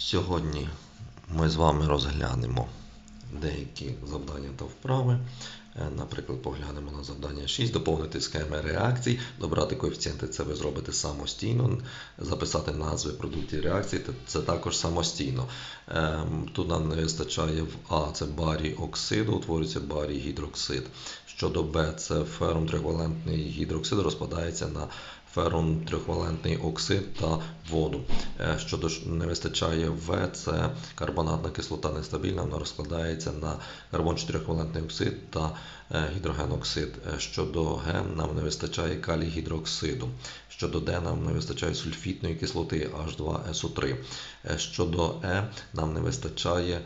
Сьогодні ми з вами розглянемо деякі завдання та вправи. Е, Наприклад, поглянемо на завдання 6, доповнити схеми реакцій, добрати коефіцієнти, це ви зробите самостійно, записати назви продуктів реакції, це також самостійно. Ем, Тут нам не вистачає в А, це барій оксиду, утворюється барій гідроксид. Щодо Б, це ферум трихвалентний гідроксид. Розпадається на ферум трьохвалентний оксид та воду. Е, Щодо не вистачає В, це карбонатна кислота нестабільна, вона розкладається на карбон 4-валентний оксид та е, гідрогеноксид. Е, Щодо Г, нам не вистачає калій гідроксиду. Щодо Д, нам не вистачає сульфітної кислоти H2SO3. Е, Щодо Е, нам не вистачає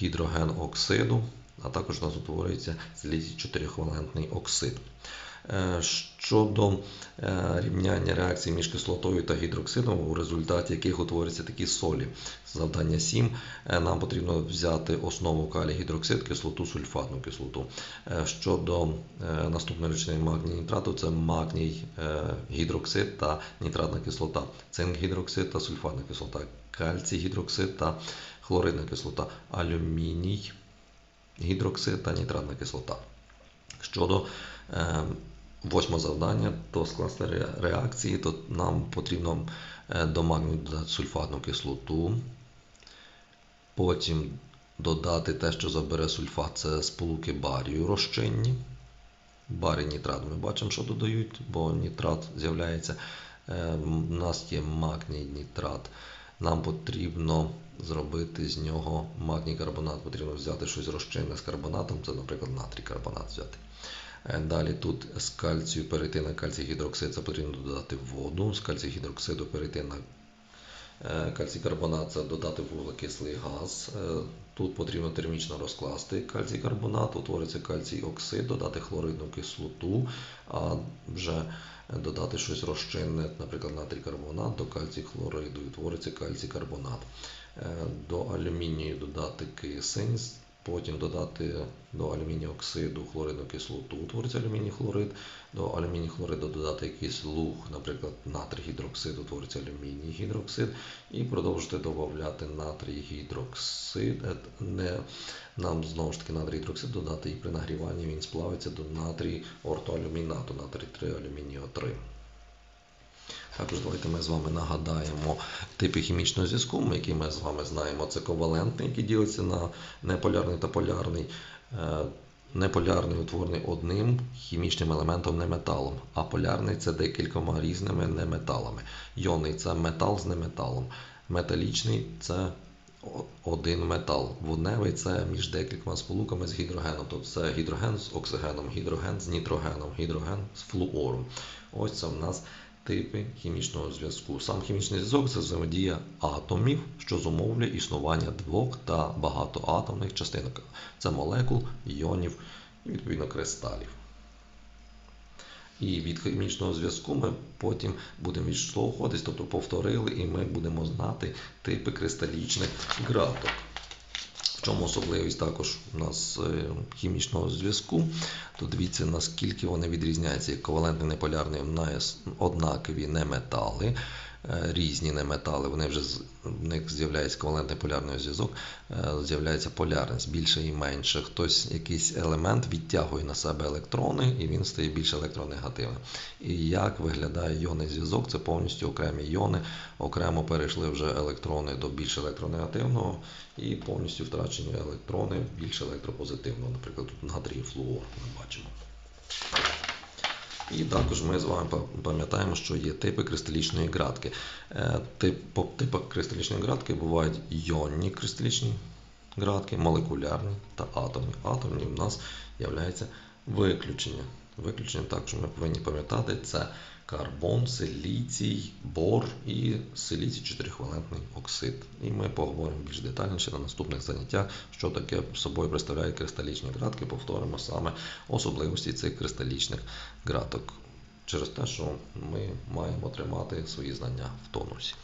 гідрогеноксиду, а також у нас утворюється силіцій 4-валентний оксид. Е, Щодо е, рівняння реакції між кислотою та гідроксидом, у результаті яких утворюються такі солі. Завдання 7. Е, Нам потрібно взяти основу калій гідроксид, кислоту, сульфатну кислоту. Щодо наступної речовини магній нітрату, це магній гідроксид та нітратна кислота, цинк гідроксид та сульфатна кислота, кальцій гідроксид та хлоридна кислота, алюміній гідроксид та нітратна кислота. Щодо восьмого завдання, то скласти реакції, то нам потрібно е, до магнію додати сульфатну кислоту. Потім додати те, що забере сульфат, це сполуки барію розчинні. Барій нітрат ми бачимо, що додають, бо нітрат з'являється. Е, У нас є магній нітрат. Нам потрібно зробити з нього магній карбонат. Потрібно взяти щось розчинне з карбонатом, це, наприклад, натрій карбонат взяти. Е, Далі тут з кальцію перейти на кальцій гідроксид, це потрібно додати воду. З кальцій гідроксиду перейти на Е, Кальцій карбонат це додати вуглекислий газ. Е, Тут потрібно термічно розкласти кальцій карбонат, утвориться кальцій оксид, додати хлоридну кислоту, а вже додати щось розчинне, наприклад, натрій карбонат до кальцій хлориду, і утвориться кальцій карбонат. До алюмінію додати кисень, потім додати до алюмінію оксиду хлоридну кислоту, утвориться алюміній хлорид, до алюміній хлориду додати якийсь луг, наприклад, натрій гідроксид, утвориться алюміній гідроксид, і продовжити додати натрій гідроксид. Е, Не, нам знову ж таки натрій гідроксид додати і при нагріванні він сплавиться до натрій ортоалюмінату, натрій 3 алюмінію 3. Також давайте ми з вами нагадаємо типи хімічного зв'язку, які ми з вами знаємо. Це ковалентний, який ділиться на неполярний та полярний. Е, Неполярний утворений одним хімічним елементом неметалом, а полярний це декількома різними неметалами. Йонний це метал з неметалом. Металічний це один метал. Водневий це між декількома сполуками з гідрогеном. Тобто це гідроген з оксигеном, гідроген з нітрогеном, гідроген з флуором. Ось це в нас типи хімічного зв'язку. Сам хімічний зв'язок це взаємодія атомів, що зумовлює існування двох та багатоатомних частинок. Це молекул, іонів і відповідно кристалів. І від хімічного зв'язку ми потім будемо відштовхуватись, тобто повторили, і ми будемо знати типи кристалічних граток. В чому особливість також у нас е, хімічного зв'язку, то дивіться, наскільки вони відрізняються. Як в нас однакові неметали, е, різні неметали, вони вже в них з'являється ковалентний полярний зв'язок, е, з'являється полярність більше і менше. Хтось якийсь елемент відтягує на себе електрони, і він стає більш електронегативним. І як виглядає іонний зв'язок? Це повністю окремі іони, окремо перейшли вже електрони до більш електронегативного і повністю втрачені електрони більш електропозитивного. Наприклад, тут натрій флуор ми бачимо. І також ми з вами пам'ятаємо, що є типи кристалічної градки. Е, Тип, по типах кристалічної градки бувають іонні кристалічні градки, молекулярні та атомні. Атомні в нас являється виключення. Виключення також ми повинні пам'ятати це карбон, силіцій, бор і силіцій 4-валентний оксид. І ми поговоримо більш детальніше на наступних заняттях, що таке собою представляють кристалічні градки. Повторимо саме особливості цих кристалічних граток через те, що ми маємо тримати свої знання в тонусі.